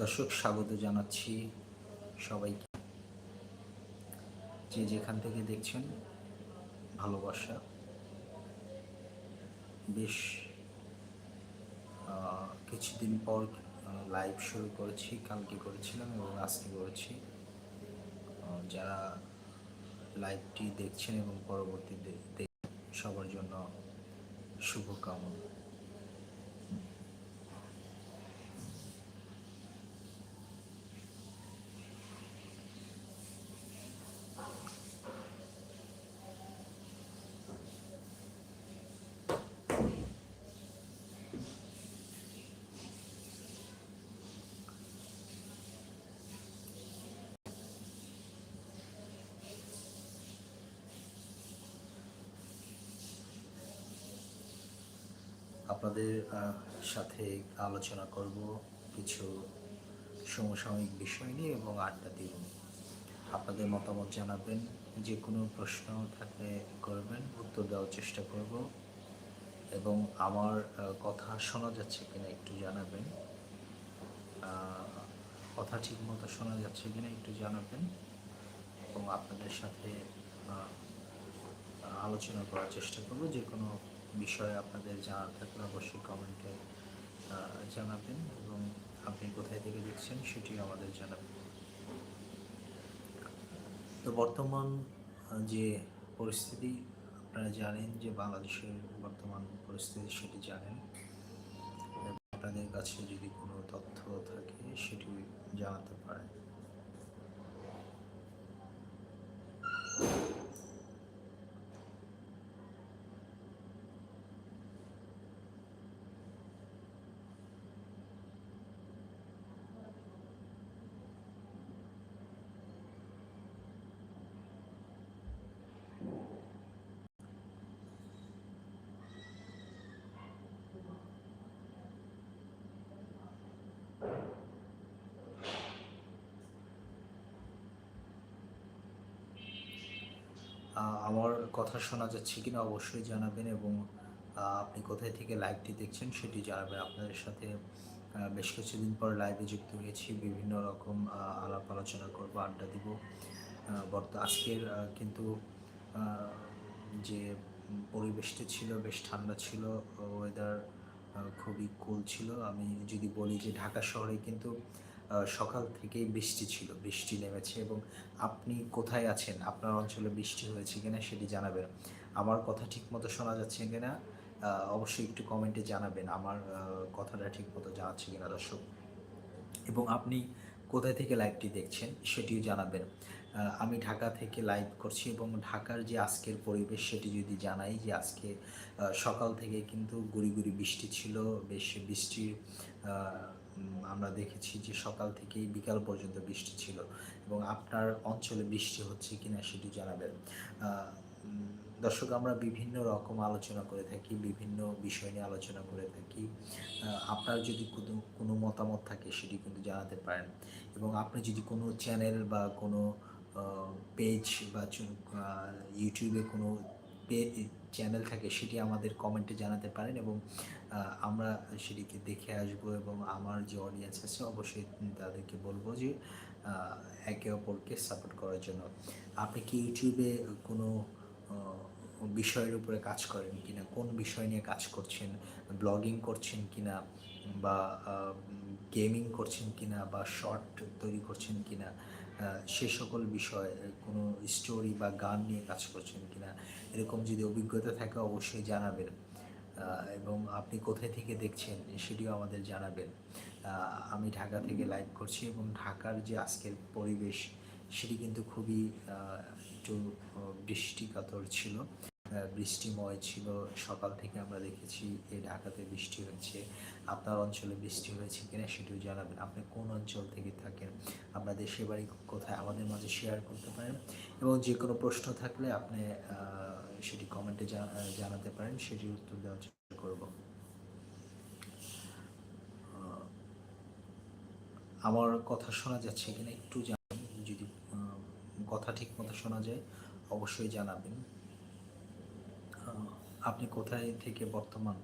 দর্শক, স্বাগত জানাচ্ছি সবাইকে। যে যেখান থেকে দেখছেন, ভালোবাসা বেশ কিছুদিন পর লাইভ শুরু করেছি, কালকে করেছিলাম এবং আজকে করেছি। যারা লাইভটি দেখছেন এবং পরবর্তীতে সবার জন্য শুভকামনা। আপনাদের সাথে আলোচনা করব কিছু সমসাময়িক বিষয় নিয়ে এবং আড্ডা দিব। আপনাদের মতামত জানাবেন যে কোনো প্রশ্ন থাকলে করবেন, উত্তর দেওয়ার চেষ্টা করব এবং আমার কথা শোনা যাচ্ছে কিনা একটু জানাবেন। কথা ঠিক মতো শোনা যাচ্ছে কিনা একটু জানাবেন এবং আপনাদের সাথে আলোচনা করার চেষ্টা করব যে কোনো বিষয়ে আপনাদের জানার থাকলে অবশ্যই কমেন্টে জানাবেন এবং আপনি কোথায় থেকে দেখছেন সেটি আমাদের জানাবেন। তো বর্তমান যে পরিস্থিতি, আপনারা জানেন যে বাংলাদেশের বর্তমান পরিস্থিতি সেটি জানেন। আপনাদের কাছে যদি কোনো তথ্য থাকে সেটি জানাতে পারেন। আমার কথা শোনা যাচ্ছে কিনা অবশ্যই জানাবেন এবং আপনি কোথায় থেকে লাইভটি দেখছেন সেটি জানাবেন। আপনাদের সাথে বেশ কিছুদিন পর লাইভে যুক্ত হয়েছি। বিভিন্ন রকম আলাপ আলোচনা করব, আড্ডা দিব। বর্ত, আজকের কিন্তু যে পরিবেশটি ছিল, বেশ ঠান্ডা ছিল ওয়েদার খুবই কুল ছিল। আমি যদি বলি যে ঢাকা শহরে কিন্তু সকাল থেকেই বৃষ্টি ছিল। বৃষ্টি নেমেছে এবং আপনি কোথায় আছেন? আপনার অঞ্চলে বৃষ্টি হয়েছে কিনা সেটি জানাবেন। আমার কথা ঠিক মতো শোনা যাচ্ছে কিনা অবশ্যই একটু কমেন্টে জানাবেন। আমার কথাটা ঠিক মতো জানাচ্ছে কিনা দর্শক? এবং আপনি কোথায় থেকে লাইভটি দেখছেন সেটিও জানাবেন। আমি ঢাকা থেকে লাইভ করছি এবং ঢাকার যে আজকের পরিবেশ সেটি যদি জানাই যে আজকে সকাল থেকে কিন্তু গুড়ি গুড়ি বৃষ্টি ছিল। বেশ বৃষ্টির আমরা দেখেছি যে সকাল থেকেই বিকাল পর্যন্ত বৃষ্টি ছিল এবং আপনার অঞ্চলে বৃষ্টি হচ্ছে কিনা সেটি জানাবেন। দর্শক, আমরা বিভিন্ন রকম আলোচনা করে থাকি, বিভিন্ন বিষয় নিয়ে আলোচনা করে থাকি। আপনার যদি কোনো কোনো মতামত থাকে সেটি কিন্তু জানাতে পারেন এবং আপনি যদি কোনো চ্যানেল বা কোনো পেজ বা ইউটিউবে কোনো চ্যানেল থাকে সেটি আমাদের কমেন্টে জানাতে পারেন এবং আমরা সেটিকে দেখে আসব এবং আমার যে অডিয়েন্স আছে অবশ্যই তাদেরকে বলব যে একে অপরকে সাপোর্ট করার জন্য। আপনি কি ইউটিউবে কোনো বিষয়ের উপরে কাজ করেন কিনা? কোন বিষয় নিয়ে কাজ করছেন? ব্লগিং করছেন কিনা? বা গেমিং করছেন কিনা? বা শর্ট তৈরি করছেন কিনা? আহ, সে সকল বিষয় কোনো স্টোরি বা গান নিয়ে কাজ করছেন কিনা? এরকম যদি অভিজ্ঞতা থাকে অবশ্যই জানাবেন। এবং আপনি কোথায় থেকে দেখছেন সেটিও আমাদের জানাবেন। আমি ঢাকা থেকে লাইভ করছি এবং ঢাকার যে আজকের পরিবেশ, সেটি কিন্তু খুবই একটু বৃষ্টিকাতর ছিল। বৃষ্টিময় ছিল। সকাল থেকে আমরা দেখেছি এই ঢাকাতে বৃষ্টি হয়েছে। আপনার অঞ্চলে বৃষ্টি হয়েছে কিনা সেটিও জানাবেন। আপনি কোন অঞ্চল থেকে থাকেন? আপনার দেশের বাড়ি কোথায়? আমাদের মাঝে শেয়ার করতে পারেন। এবং যে কোনো প্রশ্ন থাকলে আপনি সেটি কমেন্টে জানাতে পারেন সেটির উত্তর দেওয়ার চেষ্টা করব। আমার কথা শোনা যাচ্ছে কিনা একটু জানাবেন যদি কথা ঠিক মতো শোনা যায়, অবশ্যই জানাবেন। আপনি কোথায় থেকে বর্তমান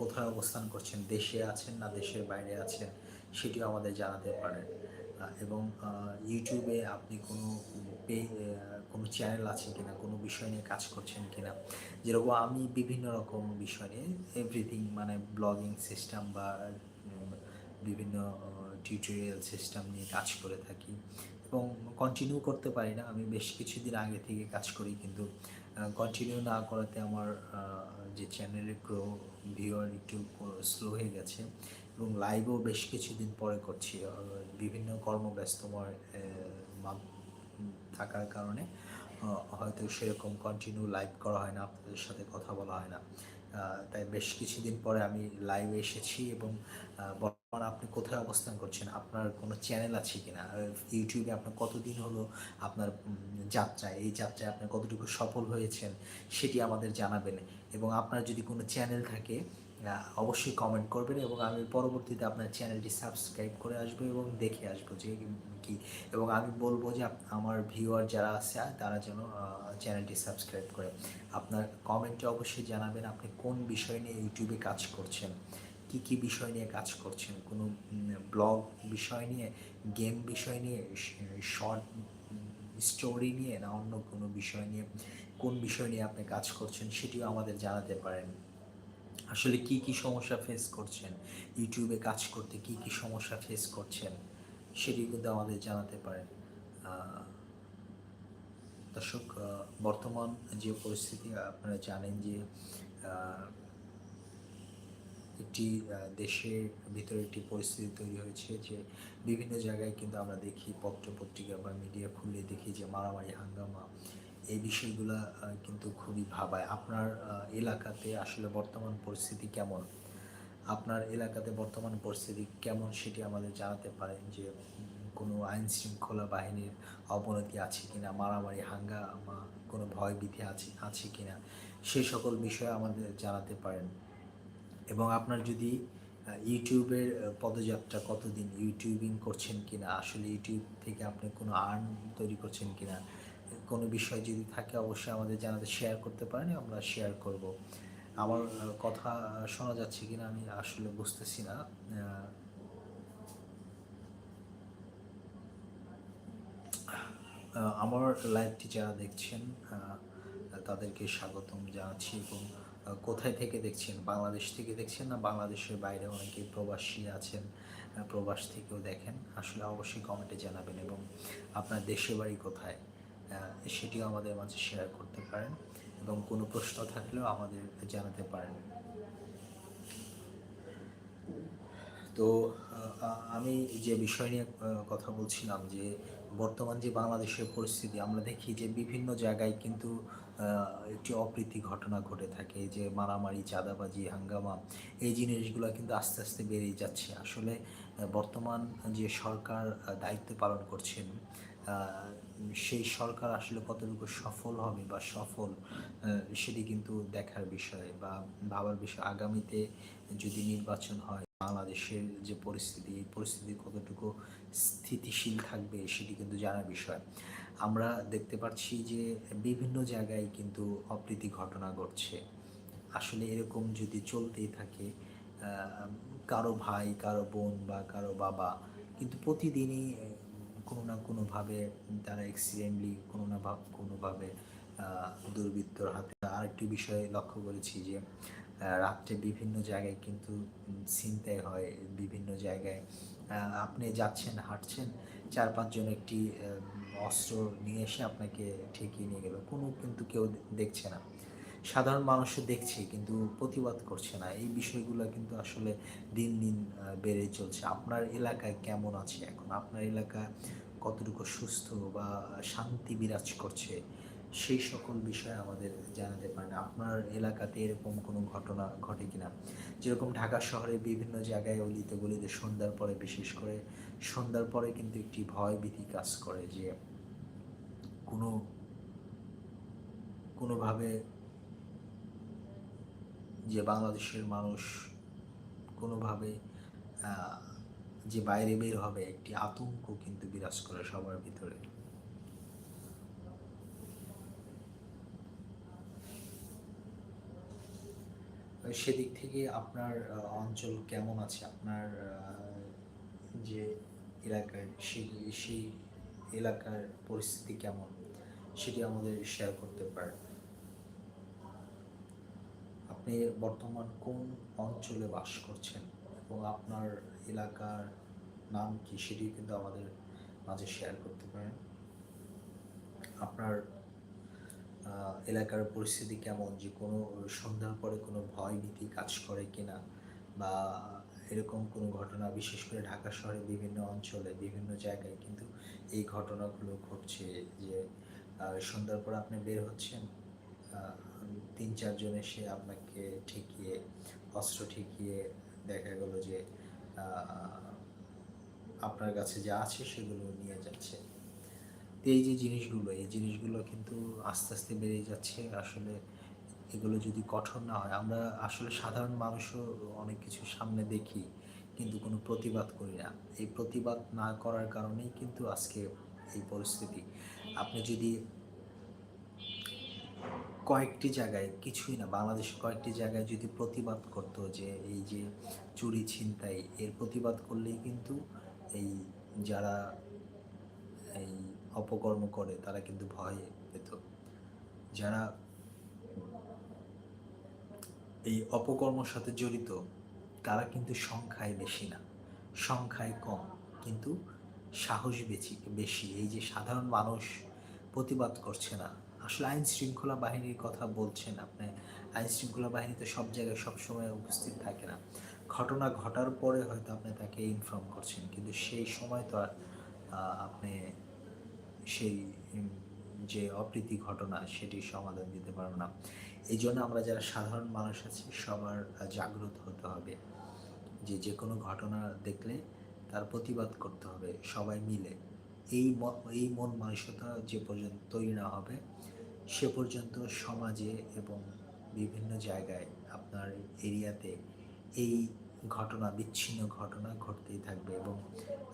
কোথায় অবস্থান করছেন, দেশে আছেন না দেশের বাইরে আছেন, সেটিও আমাদের জানাতে পারেন। এবং ইউটিউবে আপনি কোনো পে কোনো চ্যানেল আছে কিনা, কোনো বিষয় নিয়ে কাজ করছেন কিনা, যেরকম আমি বিভিন্ন রকম বিষয় নিয়ে এভরিথিং মানে ব্লগিং সিস্টেম বা বিভিন্ন টিউটোরিয়াল সিস্টেম নিয়ে কাজ করে থাকি এবং কন্টিনিউ করতে পারি না। আমি বেশ কিছুদিন আগে থেকে কাজ করি কিন্তু কন্টিনিউ না করাতে আমার যে চ্যানেলের গ্রো ভিউয়ার একটু স্লো হয়ে গেছে। এবং লাইভও বেশ কিছুদিন পরে করছি। বিভিন্ন কর্মব্যস্তময় থাকার কারণে হয়তো সেরকম কন্টিনিউ লাইভ করা হয় না আপনাদের সাথে কথা বলা হয় না। তাই বেশ কিছুদিন পরে আমি লাইভে এসেছি এবং বর্তমানে আপনি কোথায় অবস্থান করছেন আপনার কোনো চ্যানেল আছে কিনা? আহ, ইউটিউবে আপনার কতদিন হলো আপনার যাত্রা এই যাত্রায় আপনি কতটুকু সফল হয়েছেন সেটি আমাদের জানাবেন। এবং আপনার যদি কোনো চ্যানেল থাকে অবশ্যই কমেন্ট করবেন এবং আমি পরবর্তীতে আপনার চ্যানেলটি সাবস্ক্রাইব করে আসব এবং দেখে আসব যে কি। এবং আমি বলব যে আমার ভিউয়ার যারা আছে, তারা যেন চ্যানেলটি সাবস্ক্রাইব করে। আপনার কমেন্টে অবশ্যই জানাবেন আপনি কোন বিষয় নিয়ে ইউটিউবে কাজ করছেন, কি কি বিষয় নিয়ে কাজ করছেন, কোনো ব্লগ বিষয় নিয়ে গেম বিষয় নিয়ে শর্ট স্টোরি নিয়ে, না অন্য কোনো বিষয় নিয়ে, কোন বিষয় নিয়ে আপনি কাজ করছেন, সেটিও আমাদের জানাতে পারেন। আসলে কি কি সমস্যা ফেস করছেন? ইউটিউবে কাজ করতে কি কি সমস্যা ফেস করছেন? সেটি কিন্তু আমাদের জানাতে পারেন। দর্শক বর্তমান যে পরিস্থিতি, আপনারা জানেন যে একটি দেশের ভিতরে একটি পরিস্থিতি তৈরি হয়েছে যে বিভিন্ন জায়গায় কিন্তু আমরা দেখি পত্র পত্রিকা বা মিডিয়া খুললে দেখি যে মারামারি, হাঙ্গামা এই বিষয়গুলো কিন্তু খুবই ভাবায়। আপনার এলাকাতে আসলে বর্তমান পরিস্থিতি কেমন? আপনার এলাকাতে বর্তমান পরিস্থিতি কেমন সেটি আমাদের জানাতে পারেন যে, কোনো আইন শৃঙ্খলা বাহিনীর অবনতি আছে কিনা, মারামারি, হাঙ্গামা, কোনো ভয়ভীতি আছে আছে কিনা সেই সকল বিষয়ে আমাদের জানাতে পারেন। এবং আপনার যদি ইউটিউবের পদযাত্রা কতদিন ইউটিউবিং করছেন কিনা, আসলে ইউটিউব থেকে আপনি কোনো আর্ন তৈরি করছেন কিনা কোনো বিষয় যদি থাকে, অবশ্যই আমাদের জানাতে শেয়ার করতে পারেন, আমরা শেয়ার করব। আমার কথা শোনা যাচ্ছে কিনা আমি আসলে বুঝতেছি না। আমার লাইভটি যারা দেখছেন তাদেরকে স্বাগতম জানাচ্ছি এবং কোথায় থেকে দেখছেন? বাংলাদেশ থেকে দেখছেন না বাংলাদেশের বাইরে অনেকে প্রবাসী আছেন প্রবাস থেকেও দেখেন? আসলে অবশ্যই কমেন্টে জানাবেন এবং আপনার দেশের বাড়ি কোথায়? সেটিও আমাদের মাঝে শেয়ার করতে পারেন এবং কোনো প্রশ্ন থাকলেও আমাদের জানাতে পারেন। তো আমি যে বিষয় নিয়ে কথা বলছিলাম যে বর্তমান যে বাংলাদেশের পরিস্থিতি, আমরা দেখি যে বিভিন্ন জায়গায় কিন্তু একটি অপ্রীতি ঘটনা ঘটে থাকে, যে মারামারি, চাঁদাবাজি, হাঙ্গামা, এই জিনিসগুলো কিন্তু আস্তে আস্তে বেড়েই যাচ্ছে। আসলে বর্তমান যে সরকার দায়িত্ব পালন করছেন সেই সরকার আসলে কতটুকু সফল হবে বা সফল সেটি কিন্তু দেখার বিষয় বা ভাবার বিষয়। আগামীতে যদি নির্বাচন হয়, বাংলাদেশের যে পরিস্থিতি, এই পরিস্থিতি কতটুকু স্থিতিশীল থাকবে সেটি কিন্তু জানার বিষয়। আমরা দেখতে পাচ্ছি যে বিভিন্ন জায়গায় কিন্তু অপ্রীতি ঘটনা ঘটছে। আসলে এরকম যদি চলতেই থাকে কারও ভাই, কারও বোন বা কারও বাবা কিন্তু প্রতিদিনই কোনো না কোনোভাবে তারা অ্যাক্সিডেন্টলি কোনো না কোনোভাবে দুর্বৃত্তর হাতে। আরেকটি বিষয় লক্ষ্য করেছি যে রাত্রে বিভিন্ন জায়গায় কিন্তু ছিনতাই হয়, বিভিন্ন জায়গায় আপনি যাচ্ছেন, হাঁটছেন, চার পাঁচজন একটি অস্ত্র নিয়ে এসে আপনাকে ঠেকিয়ে নিয়ে গেল। কোনো কিন্তু কেউ দেখছে না। সাধারণ মানুষও দেখছে কিন্তু প্রতিবাদ করছে না। এই বিষয়গুলো কিন্তু আসলে দিন দিন বেড়ে চলছে। আপনার এলাকায় কেমন আছে এখন? আপনার এলাকা কতটুকু সুস্থ বা শান্তি বিরাজ করছে? সেই সকল বিষয়ে আমাদের জানাতে পারেন। আপনার এলাকাতে এরকম কোনো ঘটনা ঘটে কিনা? যেরকম ঢাকা শহরে বিভিন্ন জায়গায় অলিতে গলিতে সন্ধ্যার পরে, বিশেষ করে সন্ধ্যার পরে কিন্তু একটি ভয় ভীতি কাজ করে যে কোনো, কোনোভাবে যে বাংলাদেশের মানুষ কোনোভাবে যে বাইরে বের হবে একটি আতঙ্ক কিন্তু বিরাজ করে সবার ভিতরে। সেদিক থেকে আপনার অঞ্চল কেমন আছে? আপনার যে এলাকায় সেই সেই এলাকার পরিস্থিতি কেমন? সেটি আমাদের শেয়ার করতে পারেন। আপনি বর্তমান কোন অঞ্চলে বাস করছেন? এবং আপনার এলাকার নাম কি সেটি কিন্তু আমাদের মাঝে শেয়ার করতে পারেন। আপনার এলাকার পরিস্থিতি কেমন? যে কোনো সন্ধ্যার পরে কোনো ভয় ভীতি কাজ করে কিনা? বা এরকম কোনো ঘটনা, বিশেষ করে ঢাকা শহরে বিভিন্ন অঞ্চলে, বিভিন্ন জায়গায় কিন্তু এই ঘটনাগুলো ঘটছে যে সন্ধ্যার পর আপনি বের হচ্ছেন তিন চারজন এসে আপনাকে ঠেকিয়ে, অস্ত্র ঠেকিয়ে দেখা গেল যে আপনার কাছে যা আছে সেগুলো নিয়ে যাচ্ছে। তো এই যে জিনিসগুলো, এই জিনিসগুলো কিন্তু আস্তে আস্তে বেড়ে যাচ্ছে। আসলে এগুলো যদি কঠোর না হয়, আমরা আসলে সাধারণ মানুষও অনেক কিছু সামনে দেখি, কিন্তু কোনো প্রতিবাদ করি না। এই প্রতিবাদ না করার কারণেই কিন্তু আজকে এই পরিস্থিতি। আপনি যদি কয়েকটি জায়গায়, কিছুই না, বাংলাদেশের কয়েকটি জায়গায় যদি প্রতিবাদ করতো যে এই যে চুরি ছিনতাই, এর প্রতিবাদ করলেই কিন্তু এই যারা এই অপকর্ম করে, তারা কিন্তু ভয় পেত। যারা এই অপকর্মের সাথে জড়িত, তারা কিন্তু সংখ্যায় বেশি না, সংখ্যায় কম। কিন্তু সাহস বেশি বেশি। এই যে সাধারণ মানুষ প্রতিবাদ করছে না আসলে আইন শৃঙ্খলা বাহিনীর কথা বলছেন আপনি। আইন শৃঙ্খলা বাহিনী তো সব জায়গায় সবসময় উপস্থিত থাকে না। ঘটনা ঘটার পরে হয়তো আপনি তাকে ইনফর্ম করছেন, কিন্তু সেই সময় তো আর আপনি সেই যে অপ্রীতি ঘটনা সেটির সমাধান দিতে পারব না। এই জন্য আমরা যারা সাধারণ মানুষ আছি, সবার জাগ্রত হতে হবে। যে যে কোনো ঘটনা দেখলে তার প্রতিবাদ করতে হবে, সবাই মিলে। এই এই মন মানসিকতা যে পর্যন্ত তৈরি না হবে সে পর্যন্ত সমাজে এবং বিভিন্ন জায়গায় আপনার এরিয়াতে এই ঘটনা, বিচ্ছিন্ন ঘটনা ঘটতেই থাকবে এবং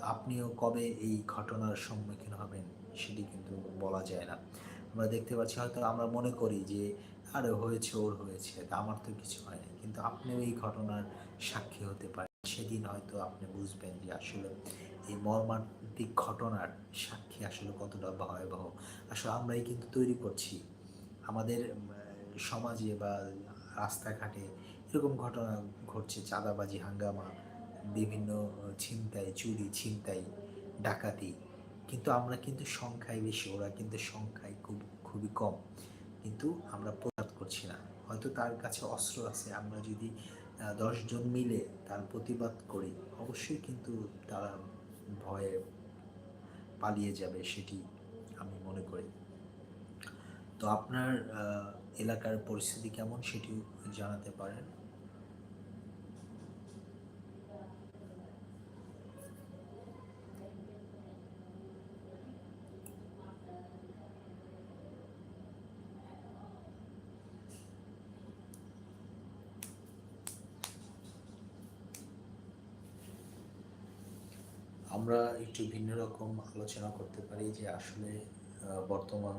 আপনিও কবে এই ঘটনার সম্মুখীন হবেন সেটি কিন্তু বলা যায় না। আমরা দেখতে পাচ্ছি হয়তো আমরা মনে করি যে, আরে হয়েছে, ওর হয়েছে আমার তো কিছু হয়নি। কিন্তু আপনিও এই ঘটনার সাক্ষী হতে পারেন। সেদিন হয়তো আপনি বুঝবেন যে আসলে এই মর্মান্তিক ঘটনার সাক্ষী আসলে কতটা ভয়াবহ। আসলে আমরাই কিন্তু তৈরি করছি। আমাদের সমাজে বা রাস্তাঘাটে এরকম ঘটনা ঘটছে, চাঁদাবাজি, হাঙ্গামা, বিভিন্ন ছিনতাই, চুরি, ছিনতাই, ডাকাতি। কিন্তু আমরা কিন্তু সংখ্যায় বেশি, ওরা কিন্তু সংখ্যায় খুব, খুবই কম। কিন্তু আমরা প্রতিবাদ করছি না। হয়তো তার কাছে অস্ত্র আছে, আমরা যদি দশজন মিলে তার প্রতিবাদ করি, অবশ্যই কিন্তু তারা ভয়ে পালিয়ে যাবে সেটি আমি মনে করি। তো আপনার এলাকার পরিস্থিতি কেমন সেটিও জানাতে পারেন। আমরা একটু ভিন্ন রকম আলোচনা করতে পারি যে আসলে বর্তমান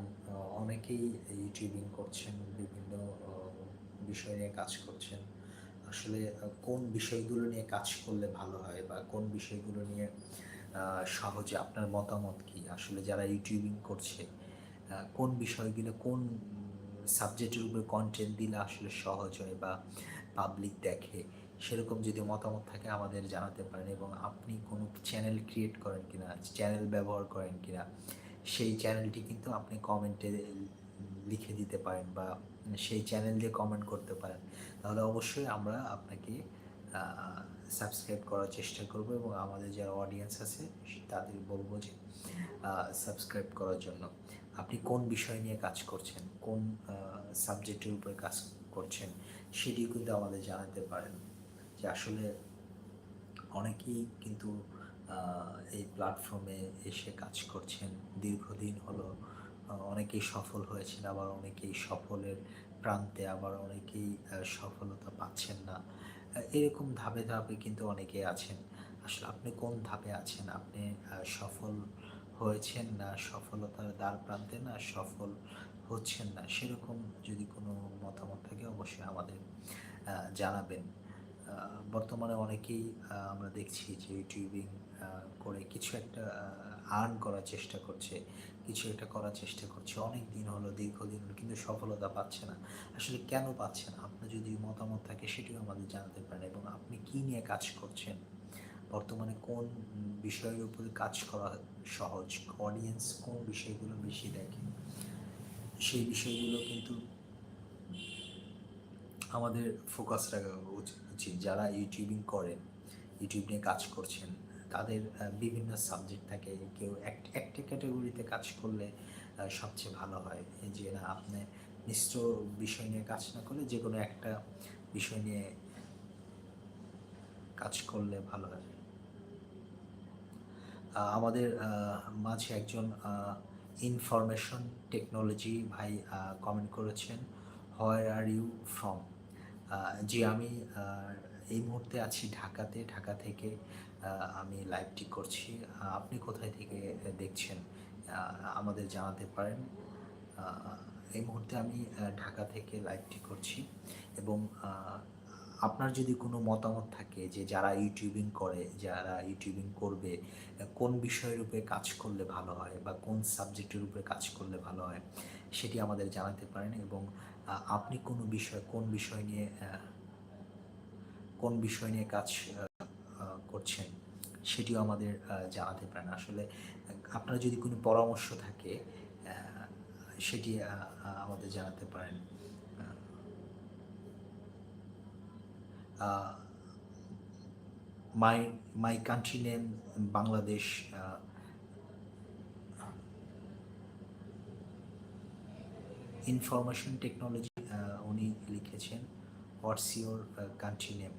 অনেকেই ইউটিউবিং করছেন, বিভিন্ন বিষয় নিয়ে কাজ করছেন। আসলে কোন বিষয়গুলো নিয়ে কাজ করলে ভালো হয় বা কোন বিষয়গুলো নিয়ে সহজে আপনার মতামত কি? আসলে যারা ইউটিউবিং করছে কোন বিষয়গুলো, কোন সাবজেক্টের উপরে কন্টেন্ট দিলে আসলে সহজ হয় বা পাবলিক দেখে সেরকম যদি মতামত থাকে আমাদের জানাতে পারেন এবং আপনি কোনো চ্যানেল ক্রিয়েট করেন কিনা চ্যানেল ব্যবহার করেন কিনা, সেই চ্যানেলটি কিন্তু আপনি কমেন্টে লিখে দিতে পারেন বা সেই চ্যানেল দিয়ে কমেন্ট করতে পারেন। তাহলে অবশ্যই আমরা আপনাকে সাবস্ক্রাইব করার চেষ্টা করব এবং আমাদের যারা অডিয়েন্স আছে, তাদের বলব যে সাবস্ক্রাইব করার জন্য। আপনি কোন বিষয় নিয়ে কাজ করছেন, কোন সাবজেক্টের উপরে কাজ করছেন সেটি কিন্তু আমাদের জানাতে পারেন। যে আসলে অনেকেই কিন্তু এই প্ল্যাটফর্মে এসে কাজ করছেন। দীর্ঘদিন হলো অনেকেই সফল হয়েছেন, আবার অনেকেই সফলের প্রান্তে, আবার অনেকেই সফলতা পাচ্ছেন না। এরকম ধাপে ধাপে কিন্তু অনেকে আছেন। আসলে আপনি কোন ধাপে আছেন? আপনি সফল হয়েছেন না? সফলতার দ্বার প্রান্তে না? সফল হচ্ছেন না? সেরকম যদি কোনো মতামত থাকে অবশ্যই আমাদের জানাবেন। বর্তমানে অনেকেই আমরা দেখছি যে ইউটিউবিং করে কিছু একটা আর্ন করার চেষ্টা করছে, কিছু একটা করার চেষ্টা করছে। অনেক দিন হলো, দীর্ঘদিন হলো, কিন্তু সফলতা পাচ্ছে না। আসলে কেন পাচ্ছে না? আপনার যদি মতামত থাকে, সেটিও আমাদের জানাতে পারেন। এবং আপনি কি নিয়ে কাজ করছেন? বর্তমানে কোন বিষয়ের উপরে কাজ করা সহজ? অডিয়েন্স কোন বিষয়গুলো বেশি দেখে? সেই বিষয়গুলো কিন্তু আমাদের ফোকাস রাখা উচিত। যারা ইউটিউবিং করেন ইউটিউব নিয়ে কাজ করছেন, তাদের বিভিন্ন সাবজেক্ট থাকে। কেউ এক- একটা ক্যাটাগরিতে কাজ করলে সবচেয়ে ভালো হয়। যে না, আপনি মিশ্র বিষয় নিয়ে কাজ না করলে যে কোনো একটা বিষয় নিয়ে কাজ করলে ভালো হয়। আমাদের মাঝে একজন ইনফরমেশন টেকনোলজি ভাই কমেন্ট করেছেন হোয়ার আর ইউ ফ্রম জি আমি এই মুহূর্তে আছি ঢাকাতে, ঢাকা থেকে আমি লাইভটি করছি। আপনি কোথায় থেকে দেখছেন আমাদের জানাতে পারেন। এই মুহূর্তে আমি ঢাকা থেকে লাইভটি করছি এবং আপনার যদি কোনো মতামত থাকে যে যারা ইউটিউবিং করে, যারা ইউটিউবিং করবে, কোন বিষয়ের উপরে কাজ করলে ভালো হয় বা কোন সাবজেক্টের উপরে কাজ করলে ভালো হয়, সেটি আমাদের জানাতে পারেন এবং আপনি কোনো বিষয়, কোন বিষয় নিয়ে কোন বিষয় নিয়ে কাজ করছেন, সেটিও আমাদের জানাতে পারেন। আসলে, আপনার যদি কোনো পরামর্শ থাকে সেটি আমাদের জানাতে পারেন। My my country name Bangladesh information technology উনি লিখেছেন, what's your country name.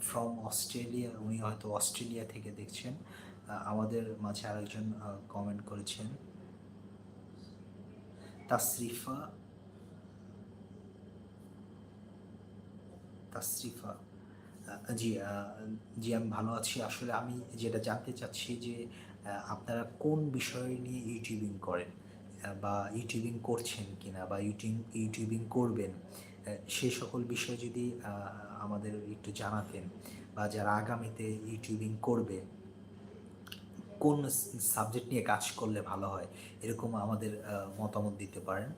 From Australia, উনি হয়তো অস্ট্রেলিয়া থেকে দেখছেন। আমাদের মাঝে আরেকজন কমেন্ট করেছেন। তাসরিফা। তাসরিফা। জি জি, আমি ভালো আছি। আসলে আমি যেটা জানতে চাচ্ছি যে আপনারা কোন বিষয় নিয়ে ইউটিউবিং করেন বা ইউটিউবিং করছেন কিনা, বা ইউটিউব, ইউটিউবিং করবেন সেই সকল বিষয় যদি আমাদের একটু জানাতেন, বা যারা আগামীতে ইউটিউবিং করবে, কোন সাবজেক্ট নিয়ে কাজ করলে ভালো হয়, এরকম আমাদের মতামত দিতে পারেন।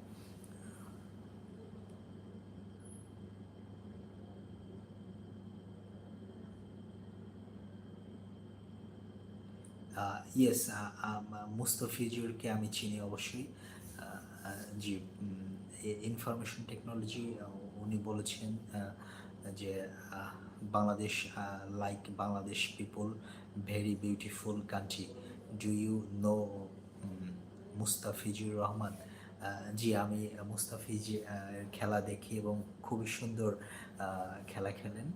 ইয়েস মুস্তফিজুরকে আমি চিনি অবশ্যই। জি ইনফরমেশন টেকনোলজি উনি বলেছেন যে Bangladesh like Bangladesh people very beautiful country do you know Mustafizur Rahman? জি, আমি মুস্তাফিজ খেলা দেখি এবং খুবই সুন্দর খেলা খেলেন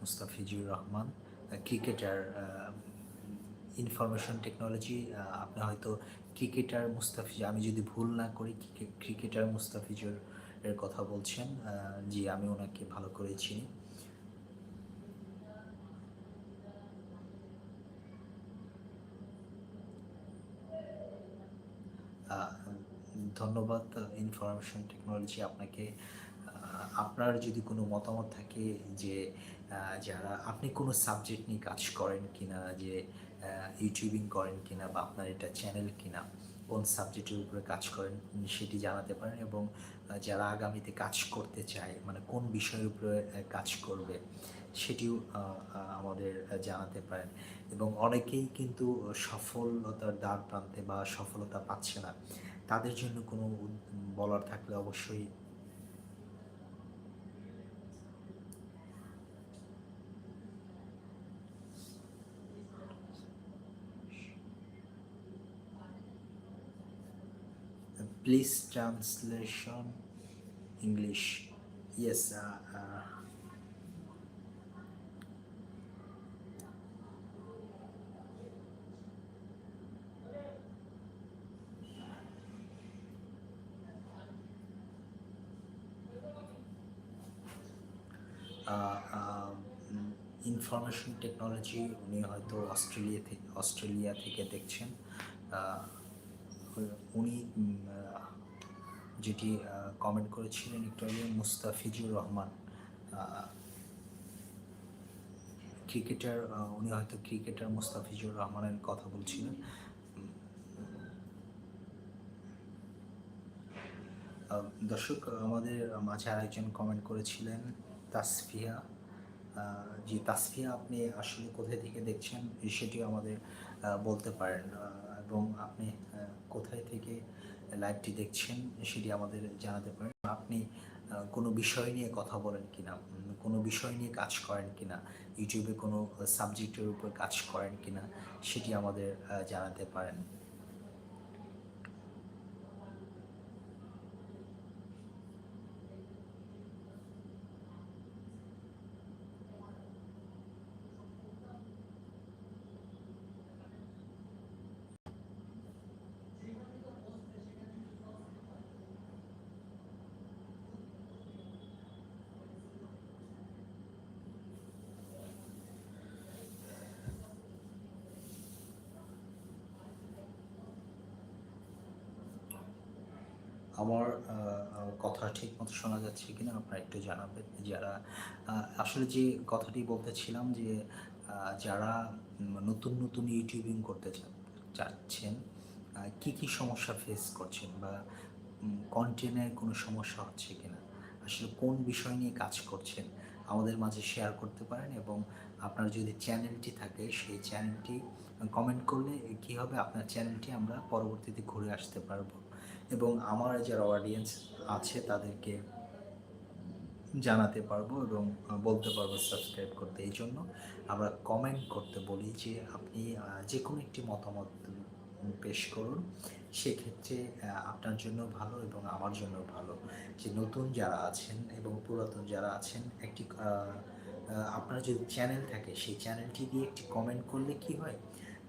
Mustafizur Rahman cricketer information technology আপনি হয়তো ক্রিকেটার মুস্তাফিজ আমি যদি ভুল না করি ক্রিকেটার মুস্তাফিজুর এর কথা বলছেন জি, আমি ওনাকে ভালো করে চিনি। ধন্যবাদ ইনফরমেশন টেকনোলজি আপনাকে আপনার যদি কোনো মতামত থাকে যে যারা, আপনি কোনো সাবজেক্ট নিয়ে কাজ করেন কিনা, যে ইউটিউবিং করেন কিনা বা আপনার এটা চ্যানেল কিনা, কোন সাবজেক্টের উপরে কাজ করেন সেটি জানাতে পারেন এবং যারা আগামীতে কাজ করতে চায় মানে কোন বিষয়ের উপরে কাজ করবে, সেটিও আমাদের জানাতে পারেন। এবং অনেকেই কিন্তু সফলতার দ্বার প্রান্তে বা সফলতা পাচ্ছে না। তাদের জন্য কোনো বলার থাকলে অবশ্যই please translation English yes information technology উনি হয়তো অস্ট্রেলিয়া থেকে অস্ট্রেলিয়া থেকে দেখছেন। উনি যেটি কমেন্ট করেছিলেন একটু আগে মুস্তাফিজুর রহমান। ক্রিকেটার উনি হয়তো ক্রিকেটার মুস্তাফিজুর রহমানের কথা বলছিলেন। দর্শক, আমাদের মাঝে আরেকজন কমেন্ট করেছিলেন, তাসফিয়া। যে তাসফিয়া আপনি আসলে কোথায় থেকে দেখছেন সেটিও আমাদের বলতে পারেন। এবং আপনি কোথায় থেকে লাইভটি দেখছেন, সেটি আমাদের জানাতে পারেন। আপনি কোনো বিষয় নিয়ে কথা বলেন কিনা কোনো বিষয় নিয়ে কাজ করেন কিনা ইউটিউবে কোনো সাবজেক্টের উপর কাজ করেন কিনা, সেটি আমাদের জানাতে পারেন। আমার কথা ঠিক মতো শোনা যাচ্ছে কিনা আপনারা একটু জানাবেন। যারা আসলে যে কথাটি বলতেছিলাম যে যারা নতুন নতুন ইউটিউবিং করতে চাচ্ছেন কি কি সমস্যা ফেস করছেন বা কন্টেন্টের কোনো সমস্যা হচ্ছে কিনা, আসলে কোন বিষয় নিয়ে কাজ করছেন, আমাদের মাঝে শেয়ার করতে পারেন এবং আপনার যদি চ্যানেলটি থাকে, সেই চ্যানেলটি কমেন্ট করলে কি হবে, আপনার চ্যানেলটি আমরা পরবর্তীতে ঘুরে আসতে পারব। এবং আমার যারা অডিয়েন্স আছে তাদেরকে জানাতে পারব এবং বলতে পারব সাবস্ক্রাইব করতে। এই জন্য আমরা কমেন্ট করতে বলি যে আপনি যে কোনো একটি মতামত পেশ করুন। সেক্ষেত্রে আপনার জন্য ভালো এবং আমার জন্য ভালো। যে নতুন যারা আছেন এবং পুরাতন যারা আছেন, একটি আপনার যদি চ্যানেল থাকে, সেই চ্যানেলটি দিয়ে একটি কমেন্ট করলে কি হয়?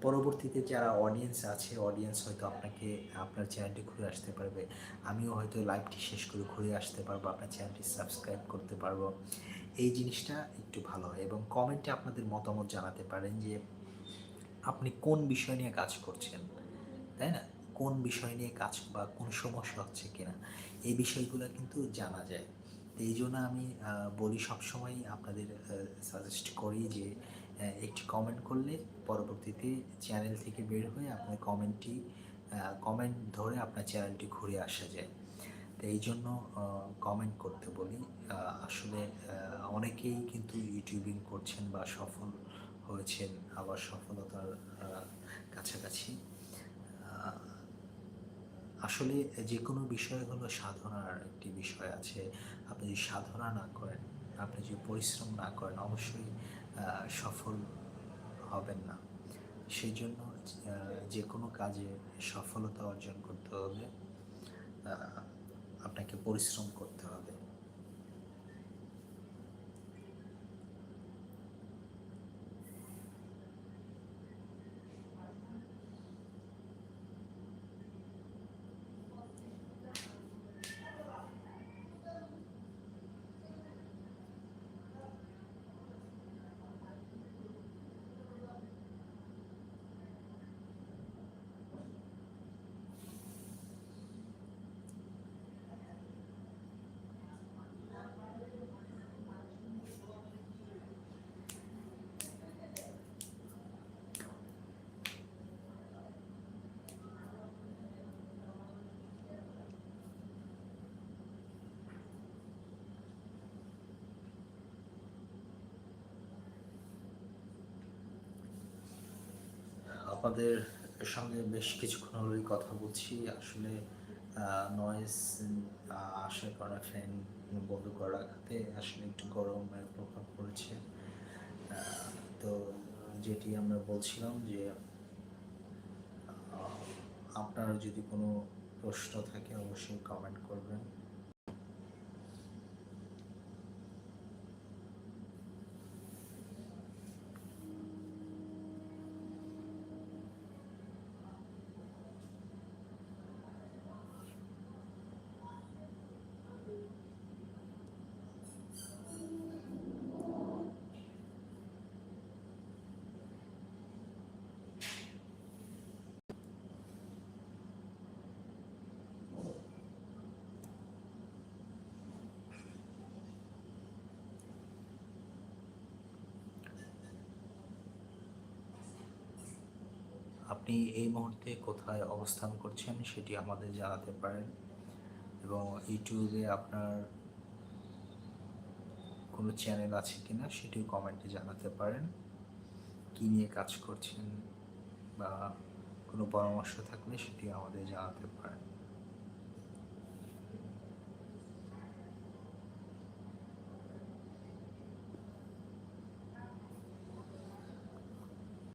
পরবর্তীতে যারা অডিয়েন্স আছে অডিয়েন্স হয়তো আপনাকে, আপনার চ্যানেলটি ঘুরে আসতে পারবে। আমিও হয়তো লাইভটি শেষ করে ঘুরে আসতে পারব, আপনার চ্যানেলটি সাবস্ক্রাইব করতে পারব। এই জিনিসটা একটু ভালো হয় এবং কমেন্টে আপনাদের মতামত জানাতে পারেন যে, আপনি কোন বিষয় নিয়ে কাজ করছেন, তাই না? কোন বিষয় নিয়ে কাজ বা কোন সমস্যা হচ্ছে কিনা, এই বিষয়গুলো কিন্তু জানা যায়। এই জন্য আমি বলি সবসময় আপনাদের সাজেস্ট করি যে একটি কমেন্ট করলে পরবর্তীতে চ্যানেল থেকে বের হয়ে আপনার কমেন্টটি কমেন্ট ধরে আপনার চ্যানেলটি ঘুরে আসা যায়। তো এই জন্য কমেন্ট করতে বলি। আসলে অনেকেই কিন্তু ইউটিউবিং করছেন বা সফল হয়েছেন, আবার সফলতার কাছাকাছি। আসলে যে কোনো বিষয় হলো সাধনার একটি বিষয় আছে। আপনি যদি সাধনা না করেন, আপনি যদি পরিশ্রম না করেন, অবশ্যই সফল হবেন না। সেই জন্য যে কোনো কাজে সফলতা অর্জন করতে হলে আপনাকে পরিশ্রম করতে হবে আপনাদের সঙ্গে বেশ কিছুক্ষণ হলোই কথা বলছি। আসলে নয়েজ আসার কারণে ফ্যান বন্ধ করে রাখাতে আসলে একটু গরমের প্রভাব পড়েছে। তো যেটি আমরা বলছিলাম যে আপনার যদি কোনো প্রশ্ন থাকে অবশ্যই কমেন্ট করবেন। আপনি এই মুহূর্তে কোথায় অবস্থান করছেন সেটি আমাদের জানাতে পারেন এবং ইউটিউবে আপনার কোনো চ্যানেল আছে কি না সেটিও কমেন্টে জানাতে পারেন। কী নিয়ে কাজ করছেন বা কোনো পরামর্শ থাকলে সেটি আমাদের জানাতে পারেন।